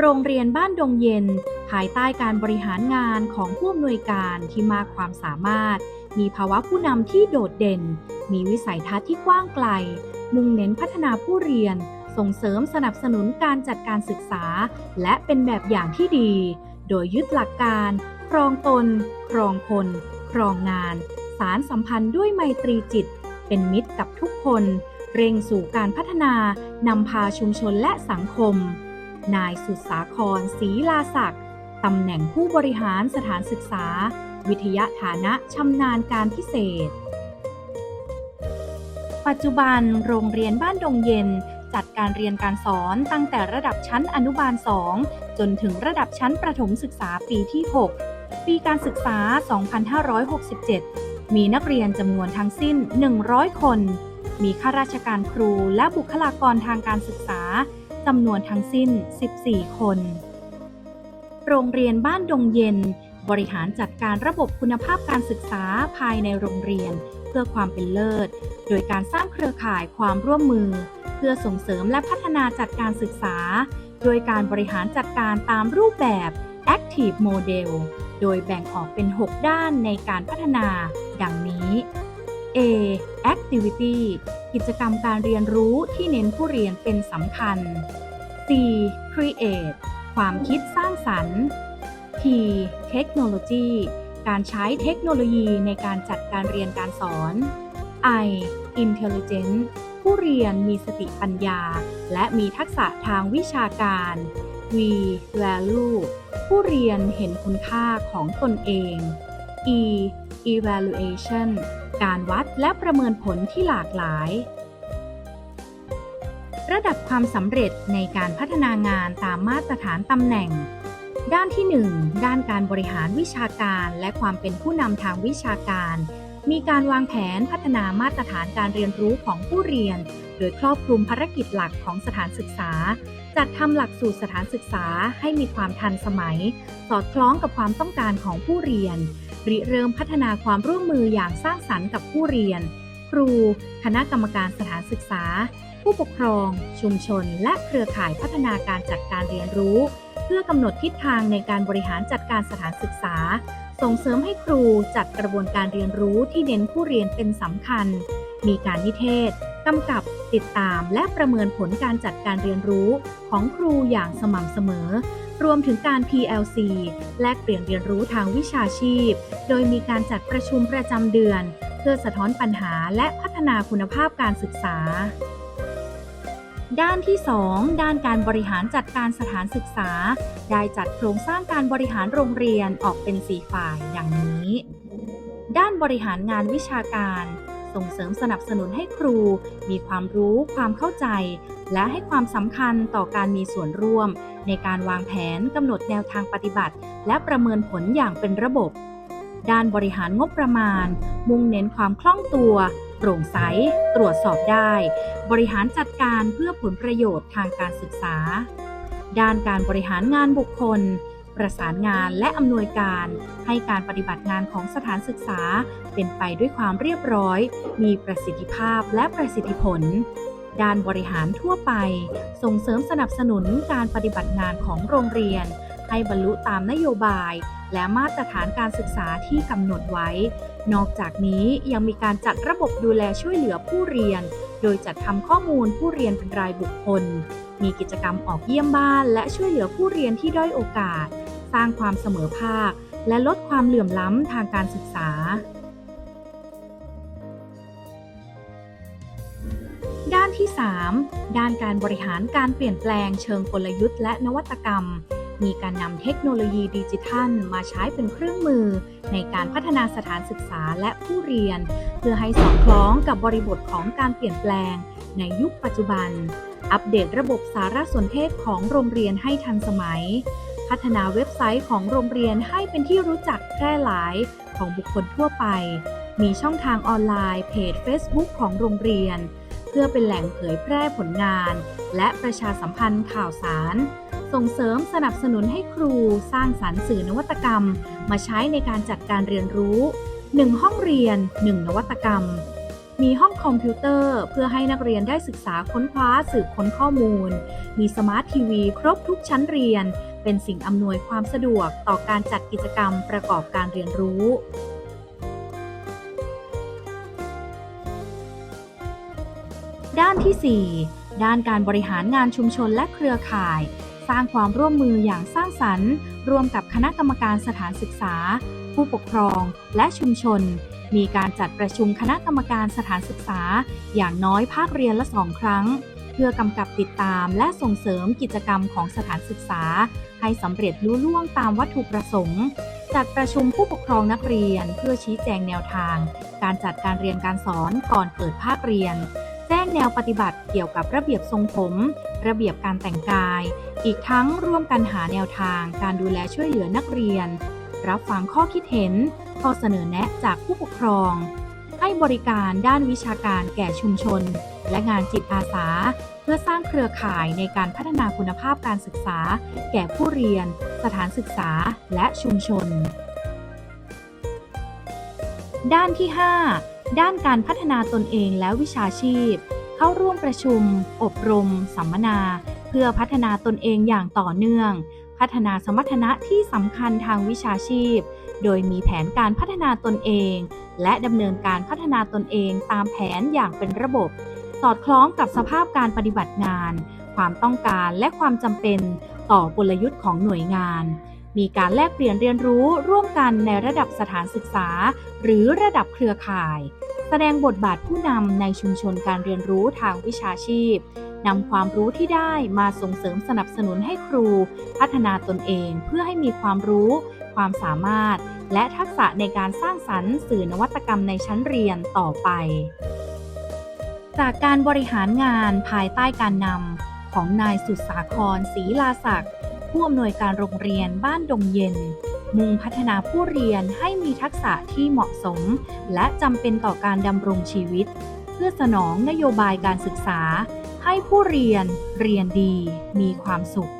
โรงเรียนบ้านดงเย็น ภายใต้การบริหารงานของผู้อำนวยการที่มากความสามารถ มีภาวะผู้นำที่โดดเด่น มีวิสัยทัศน์ที่กว้างไกล มุ่งเน้นพัฒนาผู้เรียน ส่งเสริมสนับสนุนการจัดการศึกษา และเป็นแบบอย่างที่ดี โดยยึดหลักการ ครองตน ครองคน ครองงาน สารสัมพันธ์ด้วยไมตรีจิต เป็นมิตรกับทุกคน เร่งสู่การพัฒนานำพาชุมชนและสังคม นายสุดสาครศรีลาศักดิ์ตำแหน่งผู้บริหารสถานศึกษา วิทยาฐานะชำนาญการพิเศษ ปัจจุบันโรงเรียนบ้านดงเย็นจัดการเรียนการสอนตั้งแต่ระดับชั้นอนุบาล 2 จนถึงระดับชั้นประถมศึกษาปีที่ 6 ปีการศึกษา 2567 มีนักเรียนจำนวนทั้งสิ้น 100 คน มีข้าราชการครูและบุคลากรทางการศึกษา จำนวนทั้งสิ้น 14 คน โรงเรียนบ้านดงเย็น บริหารจัดการระบบคุณภาพการศึกษาภายในโรงเรียน เพื่อความเป็นเลิศ โดยการสร้างเครือข่ายความร่วมมือ เพื่อส่งเสริมและพัฒนาจัดการศึกษา โดยการบริหารจัดการตามรูปแบบ Active Model โดยแบ่งออกเป็น 6 ด้านในการพัฒนา ดังนี้ A Activity กิจกรรมการเรียนรู้ที่เน้นผู้เรียนเป็นสำคัญ C Create ความคิดสร้างสรรค์ T Technology การใช้เทคโนโลยีในการจัดการเรียนการสอน I Intelligence ผู้เรียนมีสติปัญญา และมีทักษะทางวิชาการ V Value ผู้เรียนเห็นคุณค่าของตนเอง E Evaluation การวัดและประเมินผลที่หลากหลาย ระดับความสำเร็จในการพัฒนางานตามมาตรฐานตำแหน่ง ด้านที่ 1 ด้านการบริหารวิชาการและความเป็นผู้นำทางวิชาการ มีการวางแผนพัฒนามาตรฐานการเรียนรู้ของผู้เรียน โดยครอบคลุมภารกิจหลักของสถานศึกษา จัดทำหลักสูตรสถานศึกษาให้มีความทันสมัย สอดคล้องกับความต้องการของผู้เรียน ริเริ่มพัฒนาความร่วมมืออย่างสร้างสรรค์กับผู้เรียน ครู คณะกรรมการสถานศึกษา ผู้ปกครอง ชุมชน และเครือข่ายพัฒนาการจัดการเรียนรู้ เพื่อกำหนดทิศทางในการบริหารจัดการสถานศึกษา ส่งเสริมให้ครูจัดกระบวนการเรียนรู้ที่เน้นผู้เรียนเป็นสำคัญ มีการนิเทศกำกับติดตามและประเมินผลการจัดการเรียนรู้ของครูอย่างสม่ำเสมอ รวมถึงการ PLC แลกเปลี่ยนเรียนรู้ทางวิชาชีพ โดยมีการจัดประชุมประจำเดือน เพื่อสะท้อนปัญหาและพัฒนาคุณภาพการศึกษา ด้านที่ 2 ด้านการบริหารจัดการสถานศึกษา ได้จัดโครงสร้างการบริหารโรงเรียนออกเป็น 4 ฝ่ายอย่างนี้ ด้านบริหารงานวิชาการ ส่งเสริมสนับสนุนให้ครู มีความรู้ความเข้าใจ และให้ความสำคัญต่อการมีส่วนร่วม ในการวางแผนกำหนดแนวทางปฏิบัติ และประเมินผลอย่างเป็นระบบ ด้านบริหารงบประมาณ มุ่งเน้นความคล่องตัว ปร่งใส ตรวจสอบได้ บริหารจัดการเพื่อผลประโยชน์ทางการศึกษา ด้านการบริหารงานบุคคล ประสานงานและอำนวยการ ให้การปฏิบัติงานของสถานศึกษา เป็นไปด้วยความเรียบร้อย มีประสิทธิภาพและประสิทธิผลด้านบริหารทั่วไป ส่งเสริมสนับสนุนการปฏิบัติงานของโรงเรียน ให้บรรลุตามนโยบาย และมาตรฐานการศึกษาที่กำหนดไว้ นอกจากนี้ยังมีการจัดระบบดูแลช่วยเหลือผู้เรียน โดยจัดทำข้อมูลผู้เรียนเป็นรายบุคคล มีกิจกรรมออกเยี่ยมบ้าน และช่วยเหลือผู้เรียนที่ด้อยโอกาส สร้างความเสมอภาค และลดความเหลื่อมล้ำทางการศึกษา ด้านที่ 3 ด้านการบริหารการเปลี่ยนแปลงเชิงกลยุทธ์และนวัตกรรม มีการนำเทคโนโลยีดิจิทัล มาใช้เป็นเครื่องมือ ในการพัฒนาสถานศึกษาและผู้เรียน เพื่อให้สอดคล้องกับบริบทของการเปลี่ยนแปลง ในยุคปัจจุบัน อัปเดตระบบสารสนเทศของโรงเรียนให้ทันสมัย พัฒนาเว็บไซต์ของโรงเรียนให้เป็นที่รู้จักแพร่หลายของบุคคลทั่วไป มีช่องทางออนไลน์ เพจ Facebook ของโรงเรียน เพื่อเป็นแหล่งเผยแพร่ผลงาน และประชาสัมพันธ์ข่าวสาร ส่งเสริมสนับสนุนให้ครูสร้างสารรค์สื่อนวัตกรรม มาใช้ในการจัดการเรียนรู้ 1 ห้องเรียน 1 นวัตกรรม มีห้องคอมพิวเตอร์ เพื่อให้นักเรียนได้ศึกษาค้นคว้าสืบค้นข้อมูล มีสมาร์ททีวีครบทุกชั้นเรียน เป็นสิ่งอำนวยความสะดวกต่อการจัดกิจกรรมประกอบการเรียนรู้ด้านที่ 4 ด้านการบริหารงานชุมชนและเครือข่าย สร้างความร่วมมืออย่างสร้างสรรค์ ร่วมกับคณะกรรมการสถานศึกษา ผู้ปกครองและชุมชน มีการจัดประชุมคณะกรรมการสถานศึกษา อย่างน้อยภาคเรียนละสองครั้ง เพื่อกำกับติดตามและส่งเสริมกิจกรรมของสถานศึกษา ให้สำเร็จลุล่วงตามวัตถุประสงค์ จัดประชุมผู้ปกครองนักเรียน เพื่อชี้แจงแนวทาง การจัดการเรียนการสอนก่อนเปิดภาคเรียน แจ้งแนวปฏิบัติเกี่ยวกับระเบียบทรงผม ระเบียบการแต่งกาย อีกทั้งร่วมกันหาแนวทางการดูแลช่วยเหลือนักเรียน รับฟังข้อคิดเห็น ข้อเสนอแนะจากผู้ปกครอง ให้บริการด้านวิชาการแก่ชุมชน และงานจิตอาสา เพื่อสร้างเครือข่ายในการพัฒนาคุณภาพการศึกษา แก่ผู้เรียน สถานศึกษา และชุมชน ด้านที่ 5ด้านการพัฒนาตนเองและวิชาชีพ เข้าร่วมประชุม อบรม สัมมนา เพื่อพัฒนาตนเองอย่างต่อเนื่อง พัฒนาสมรรถนะที่สำคัญทางวิชาชีพ โดยมีแผนการพัฒนาตนเอง และดำเนินการพัฒนาตนเองตามแผนอย่างเป็นระบบ สอดคล้องกับสภาพการปฏิบัติงาน ความต้องการและความจำเป็นต่อกลยุทธ์ของหน่วยงาน มีการแลกเปลี่ยนเรียนรู้ร่วมกันในระดับสถานศึกษา หรือระดับเครือข่าย แสดงบทบาทผู้นำในชุมชนการเรียนรู้ทางวิชาชีพนำความรู้ที่ได้มาส่งเสริมสนับสนุนให้ครู พัฒนาตนเองเพื่อให้มีความรู้ ความสามารถ และทักษะในการสร้างสรรค์สื่อนวัตกรรมในชั้นเรียนต่อไป จากการบริหารงานภายใต้การนำของนายสุดสาครศรีลาศักดิ์ ผู้อำนวยการโรงเรียนบ้านดงเย็น มุ่งพัฒนาผู้เรียนให้มีทักษะที่เหมาะสม และจำเป็นต่อการดำรงชีวิต เพื่อสนองนโยบายการศึกษา ให้ผู้เรียนเรียนดี มีความสุข